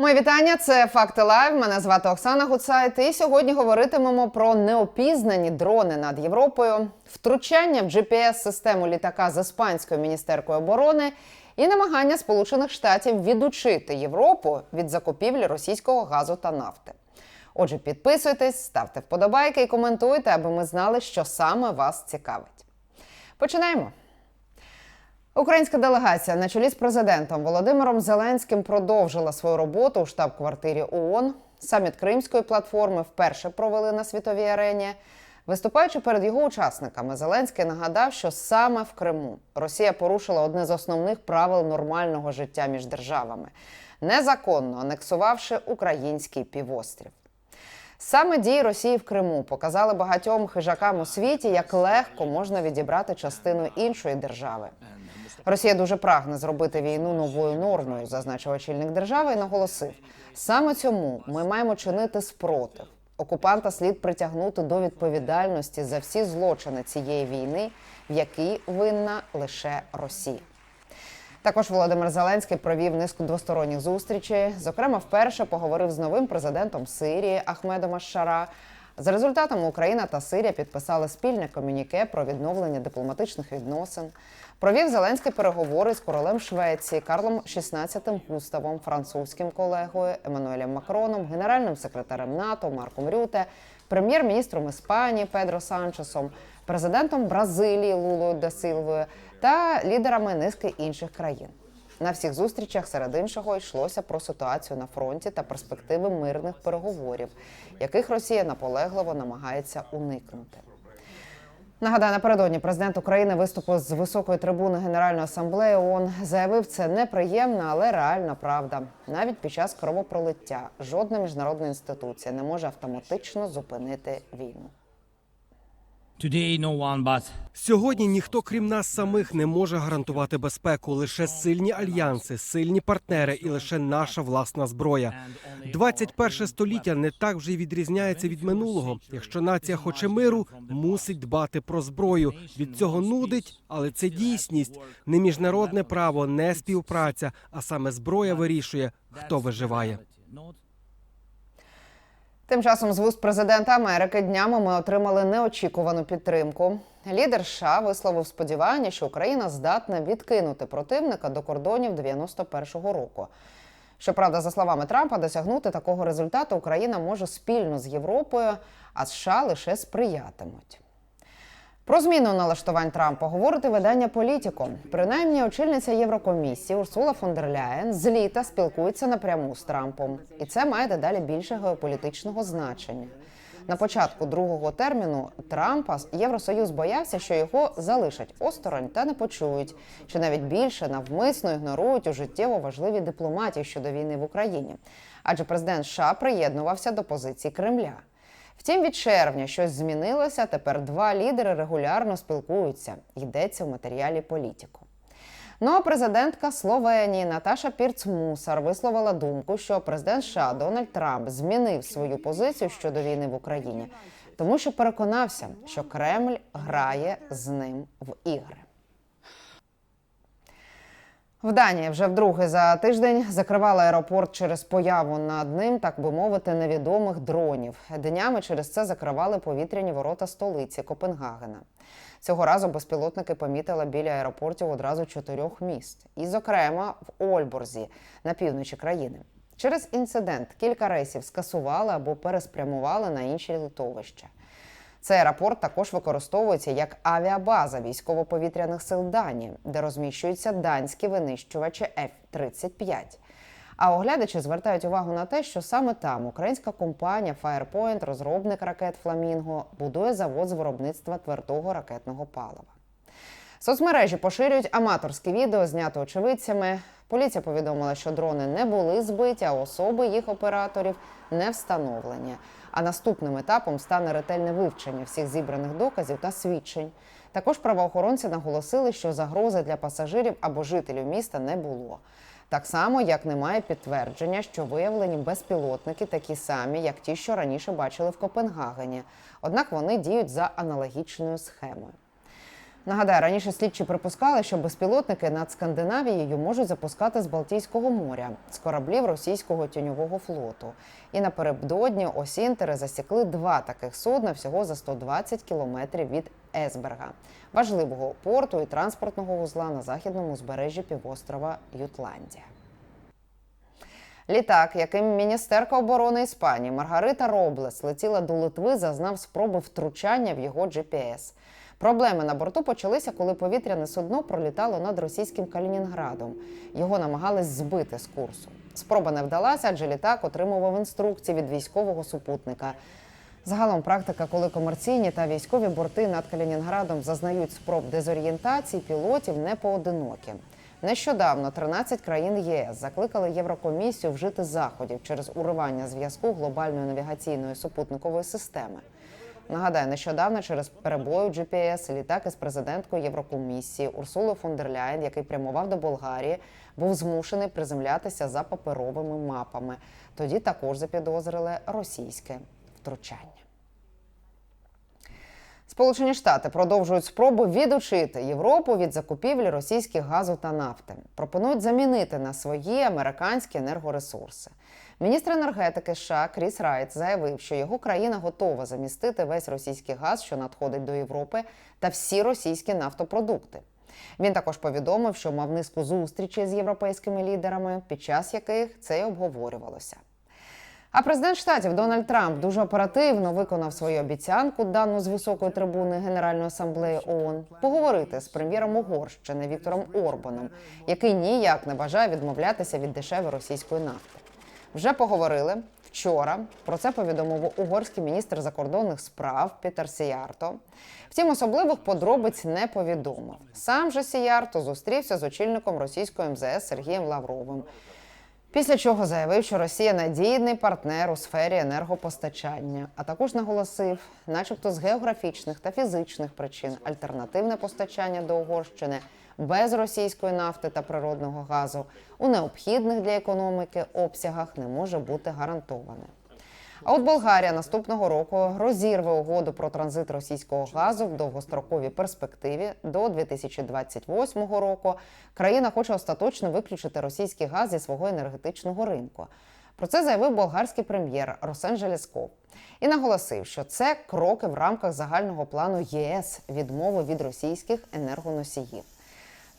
Мої вітання. Це факти лайв. Мене звати Оксана Гуцайт. І сьогодні говоритимемо про неопізнані дрони над Європою, втручання в GPS-систему літака з іспанською міністеркою оборони і намагання Сполучених Штатів відучити Європу від закупівлі російського газу та нафти. Отже, підписуйтесь, ставте вподобайки і коментуйте, аби ми знали, що саме вас цікавить. Починаємо. Українська делегація на чолі з президентом Володимиром Зеленським продовжила свою роботу у штаб-квартирі ООН. Саміт Кримської платформи вперше провели на світовій арені. Виступаючи перед його учасниками, Зеленський нагадав, що саме в Криму Росія порушила одне з основних правил нормального життя між державами, незаконно анексувавши український півострів. Саме дії Росії в Криму показали багатьом хижакам у світі, як легко можна відібрати частину іншої держави. Росія дуже прагне зробити війну новою нормою, зазначив очільник держави і наголосив: саме цьому ми маємо чинити спротив. Окупанта слід притягнути до відповідальності за всі злочини цієї війни, в якій винна лише Росія. Також Володимир Зеленський провів низку двосторонніх зустрічей. Зокрема, вперше поговорив з новим президентом Сирії Ахмедом Ашшара. За результатами Україна та Сирія підписали спільне комюніке про відновлення дипломатичних відносин. Провів Зеленський переговори з королем Швеції Карлом XVI Густавом, французьким колегою Еммануелем Макроном, генеральним секретарем НАТО Марком Рюте, прем'єр-міністром Іспанії Педро Санчесом, президентом Бразилії Лулою Силвою та лідерами низки інших країн. На всіх зустрічах серед іншого йшлося про ситуацію на фронті та перспективи мирних переговорів, яких Росія наполегливо намагається уникнути. Нагадаю, напередодні президент України виступив з високої трибуни Генеральної асамблеї ООН. Заявив, це неприємна, але реальна правда. Навіть під час кровопролиття жодна міжнародна інституція не може автоматично зупинити війну. Today, Сьогодні ніхто, крім нас самих, не може гарантувати безпеку. Лише сильні альянси, сильні партнери і лише наша власна зброя. 21 століття не так вже й відрізняється від минулого. Якщо нація хоче миру, мусить дбати про зброю. Від цього нудить, але це дійсність. Не міжнародне право, не співпраця, а саме зброя вирішує, хто виживає. Тим часом з вуст президента Америки днями ми отримали неочікувану підтримку. Лідер США висловив сподівання, що Україна здатна відкинути противника до кордонів 91-го року. Щоправда, за словами Трампа, досягнути такого результату Україна може спільно з Європою, а США лише сприятимуть. Про зміну налаштувань Трампа говорить видання Політіко. Принаймні, очільниця Єврокомісії Урсула фон дер Ляєн з літа спілкується напряму з Трампом, і це має дедалі більше геополітичного значення. На початку другого терміну Трампа Євросоюз боявся, що його залишать осторонь та не почують, що навіть більше навмисно ігнорують у життєво важливі дипломатії щодо війни в Україні. Адже президент США приєднувався до позиції Кремля. Втім, від червня щось змінилося. Тепер два лідери регулярно спілкуються. Йдеться в матеріалі політику. Ну а президентка Словенії Наташа Пірц-Мусар висловила думку, що президент США Дональд Трамп змінив свою позицію щодо війни в Україні, тому що переконався, що Кремль грає з ним в ігри. В Данії вже вдруге за тиждень закривали аеропорт через появу над ним, так би мовити, невідомих дронів. Днями через це закривали повітряні ворота столиці Копенгагена. Цього разу безпілотники помітили біля аеропортів одразу чотирьох міст, і, зокрема, в Ольборзі на півночі країни. Через інцидент кілька рейсів скасували або переспрямували на інші литовища. Цей аеропорт також використовується як авіабаза військово-повітряних сил Данії, де розміщуються данські винищувачі F-35. А оглядачі звертають увагу на те, що саме там українська компанія Firepoint, розробник ракет Фламінго, будує завод з виробництва твердого ракетного палива. Соцмережі поширюють аматорське відео, знято очевидцями. Поліція повідомила, що дрони не були збиті, а особи їх операторів не встановлені. А наступним етапом стане ретельне вивчення всіх зібраних доказів та свідчень. Також правоохоронці наголосили, що загрози для пасажирів або жителів міста не було. Так само, як немає підтвердження, що виявлені безпілотники такі самі, як ті, що раніше бачили в Копенгагені. Однак вони діють за аналогічною схемою. Нагадаю, раніше слідчі припускали, що безпілотники над Скандинавією можуть запускати з Балтійського моря з кораблів російського тіньового флоту. І напередодні осінтери засікли два таких судна всього за 120 кілометрів від Есберга, важливого порту і транспортного вузла на західному узбережжі півострова Ютландія. Літак, яким міністерка оборони Іспанії Маргарита Роблес летіла до Литви, зазнав спроби втручання в його GPS. Проблеми на борту почалися, коли повітряне судно пролітало над російським Калінінградом. Його намагались збити з курсу. Спроба не вдалася, адже літак отримував інструкції від військового супутника. Загалом практика, коли комерційні та військові борти над Калінінградом зазнають спроб дезорієнтації пілотів не поодинокі. Нещодавно 13 країн ЄС закликали Єврокомісію вжити заходів через уривання зв'язку глобальної навігаційної супутникової системи. Нагадаю, нещодавно через перебої у GPS літак із президенткою Єврокомісії Урсулою фон дер Ляйн, який прямував до Болгарії, був змушений приземлятися за паперовими мапами. Тоді також запідозрили російське втручання. Сполучені Штати продовжують спробу відучити Європу від закупівлі російських газу та нафти. Пропонують замінити на свої американські енергоресурси. Міністр енергетики США Кріс Райт заявив, що його країна готова замістити весь російський газ, що надходить до Європи, та всі російські нафтопродукти. Він також повідомив, що мав низку зустрічей з європейськими лідерами, під час яких це й обговорювалося. А президент штатів Дональд Трамп дуже оперативно виконав свою обіцянку, дану з високої трибуни Генеральної асамблеї ООН, поговорити з прем'єром Угорщини Віктором Орбаном, який ніяк не бажає відмовлятися від дешевої російської нафти. Вже поговорили вчора. Про це повідомив угорський міністр закордонних справ Пітер Сіярто. Втім, особливих подробиць не повідомив. Сам же Сіярто зустрівся з очільником російської МЗС Сергієм Лавровим. Після чого заявив, що Росія надійний партнер у сфері енергопостачання, а також наголосив, начебто з географічних та фізичних причин альтернативне постачання до Угорщини без російської нафти та природного газу у необхідних для економіки обсягах не може бути гарантоване. А от Болгарія наступного року розірве угоду про транзит російського газу в довгостроковій перспективі до 2028 року. Країна хоче остаточно виключити російський газ зі свого енергетичного ринку. Про це заявив болгарський прем'єр Росен Желесков і наголосив, що це кроки в рамках загального плану ЄС відмови від російських енергоносіїв.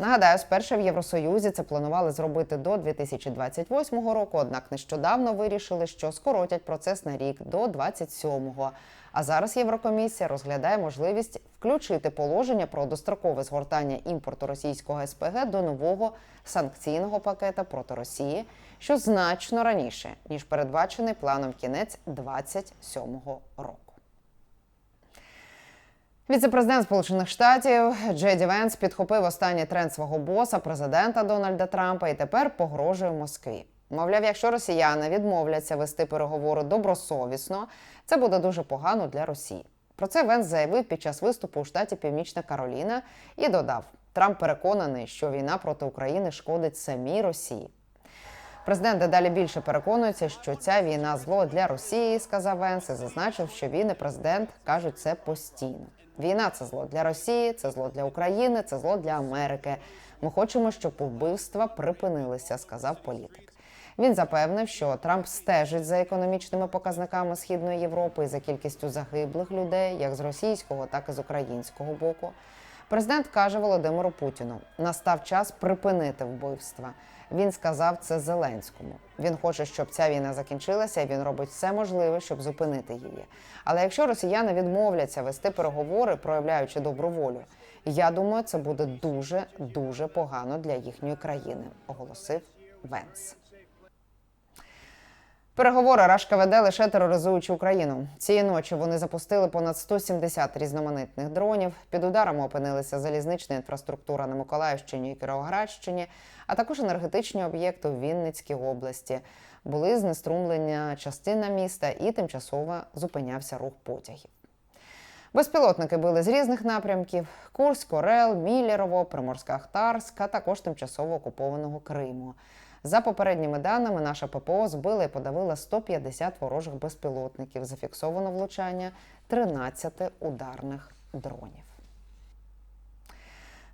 Нагадаю, спершу в Євросоюзі це планували зробити до 2028 року, однак нещодавно вирішили, що скоротять процес на рік до 27-го. А зараз Єврокомісія розглядає можливість включити положення про дострокове згортання імпорту російського СПГ до нового санкційного пакета проти Росії, що значно раніше ніж передбачений планом кінець 27-го року. Віце-президент Сполучених Штатів Джеді Венс підхопив останній тренд свого боса, президента Дональда Трампа, і тепер погрожує Москві. Мовляв, якщо росіяни відмовляться вести переговори добросовісно, це буде дуже погано для Росії. Про це Венс заявив під час виступу у штаті Північна Кароліна і додав: Трамп переконаний, що війна проти України шкодить самій Росії. Президент дедалі більше переконується, що ця війна зло для Росії, сказав Венс, і зазначив, що він і президент кажуть це постійно. Війна це зло для Росії, це зло для України, це зло для Америки. Ми хочемо, щоб вбивства припинилися, сказав політик. Він запевнив, що Трамп стежить за економічними показниками східної Європи і за кількістю загиблих людей, як з російського, так і з українського боку. Президент каже Володимиру Путіну: настав час припинити вбивства. Він сказав це Зеленському. Він хоче, щоб ця війна закінчилася, і він робить все можливе, щоб зупинити її. Але якщо росіяни відмовляться вести переговори, проявляючи добру волю, я думаю, це буде дуже дуже погано для їхньої країни, оголосив Венс. Переговори Рашка веде лише тероризуючи Україну. Цієї ночі вони запустили понад 170 різноманітних дронів. Під ударами опинилися залізнична інфраструктура на Миколаївщині і Кіровоградщині, а також енергетичні об'єкти в Вінницькій області. Були знеструмлення частина міста і тимчасово зупинявся рух потягів. Безпілотники били з різних напрямків: Курськ, Орел, Міллєрово, Приморська-Ахтарськ, а також тимчасово окупованого Криму. За попередніми даними, наша ППО збила і подавила 150 ворожих безпілотників. Зафіксовано влучання 13 ударних дронів.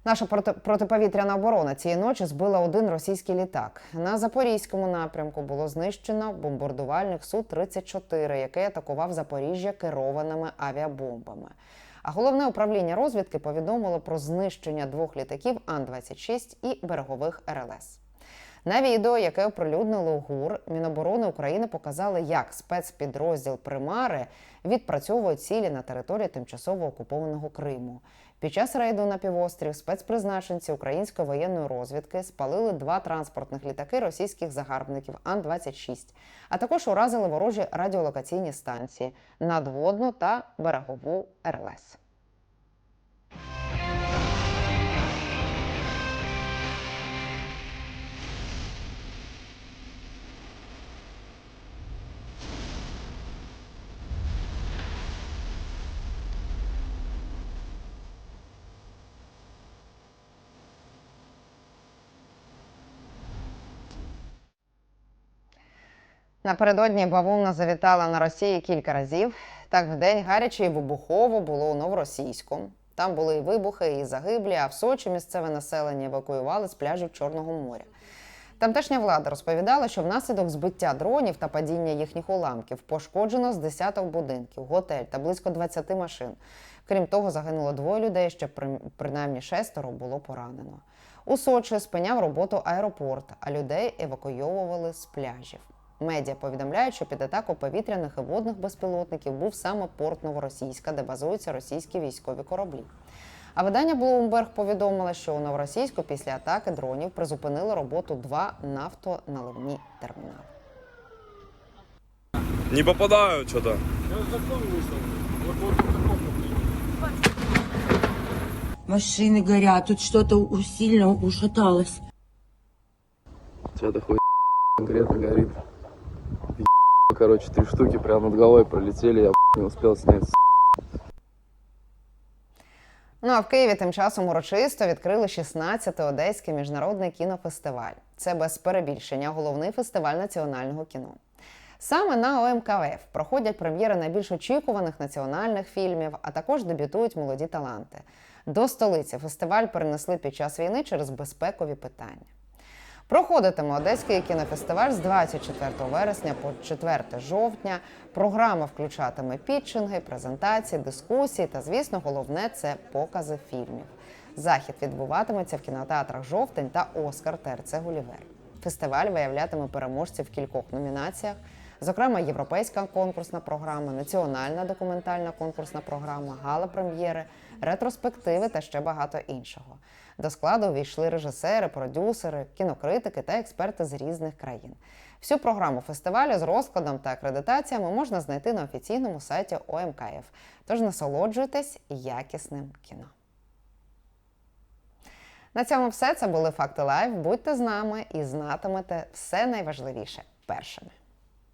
Наша протиповітряна оборона цієї ночі збила один російський літак. На запорізькому напрямку було знищено бомбардувальник су 34 який атакував Запоріжжя керованими авіабомбами. А головне управління розвідки повідомило про знищення двох літаків Ан-26 і берегових РЛС. На відео, яке оприлюднило ГУР, Міноборони України показали, як спецпідрозділ Примари відпрацьовує цілі на території тимчасово окупованого Криму. Під час рейду на півострів спецпризначенці української воєнної розвідки спалили два транспортних літаки російських загарбників Ан-26, а також уразили ворожі радіолокаційні станції, надводну та берегову РЛС. Напередодні бавовна завітала на Росії кілька разів. Так, в день гаряче і вибухово було у Новоросійську. Там були і вибухи, і загиблі, а в Сочі місцеве населення евакуювали з пляжів Чорного моря. Тамтешня влада розповідала, що внаслідок збиття дронів та падіння їхніх уламків пошкоджено з десяток будинків, готель та близько 20 машин. Крім того, загинуло двоє людей, ще принаймні шестеро було поранено. У Сочі спиняв роботу аеропорт, а людей евакуйовували з пляжів. Медіа повідомляють, що під атаку повітряних і водних безпілотників був саме порт Новоросійська, де базуються російські військові кораблі. А видання Bloomberg повідомило, що у Новоросійську після атаки дронів призупинили роботу два нафтоналивні термінали. Не попадаю что-то. Машины горят, тут что-то у- сильно ушаталось. Что-то хуй конкретно горит. Короче, три штуки прямо над головой пролетели, я не успел снять. Ну а в Києві тим часом урочисто відкрили 16-й Одеський міжнародний кінофестиваль. Це без перебільшення головний фестиваль національного кіно. Саме на ОМКФ проходять прем'єри найбільш очікуваних національних фільмів, а також дебютують молоді таланти. До столиці фестиваль перенесли під час війни через безпекові питання. Проходитиме Одеський кінофестиваль з 24 вересня по 4 жовтня. Програма включатиме пітчинги, презентації, дискусії та, звісно, головне це покази фільмів. Захід відбуватиметься в кінотеатрах Жовтень та Оскар ТРЦ Гулівер. Фестиваль виявлятиме переможців в кількох номінаціях, зокрема європейська конкурсна програма, національна документальна конкурсна програма, гала прем'єри, ретроспективи та ще багато іншого. До складу увійшли режисери, продюсери, кінокритики та експерти з різних країн. Всю програму фестивалю з розкладом та акредитаціями можна знайти на офіційному сайті ОМКФ. Тож насолоджуйтесь якісним кіно. На цьому все. Це були факти лайв. Будьте з нами і знатимете все найважливіше першими.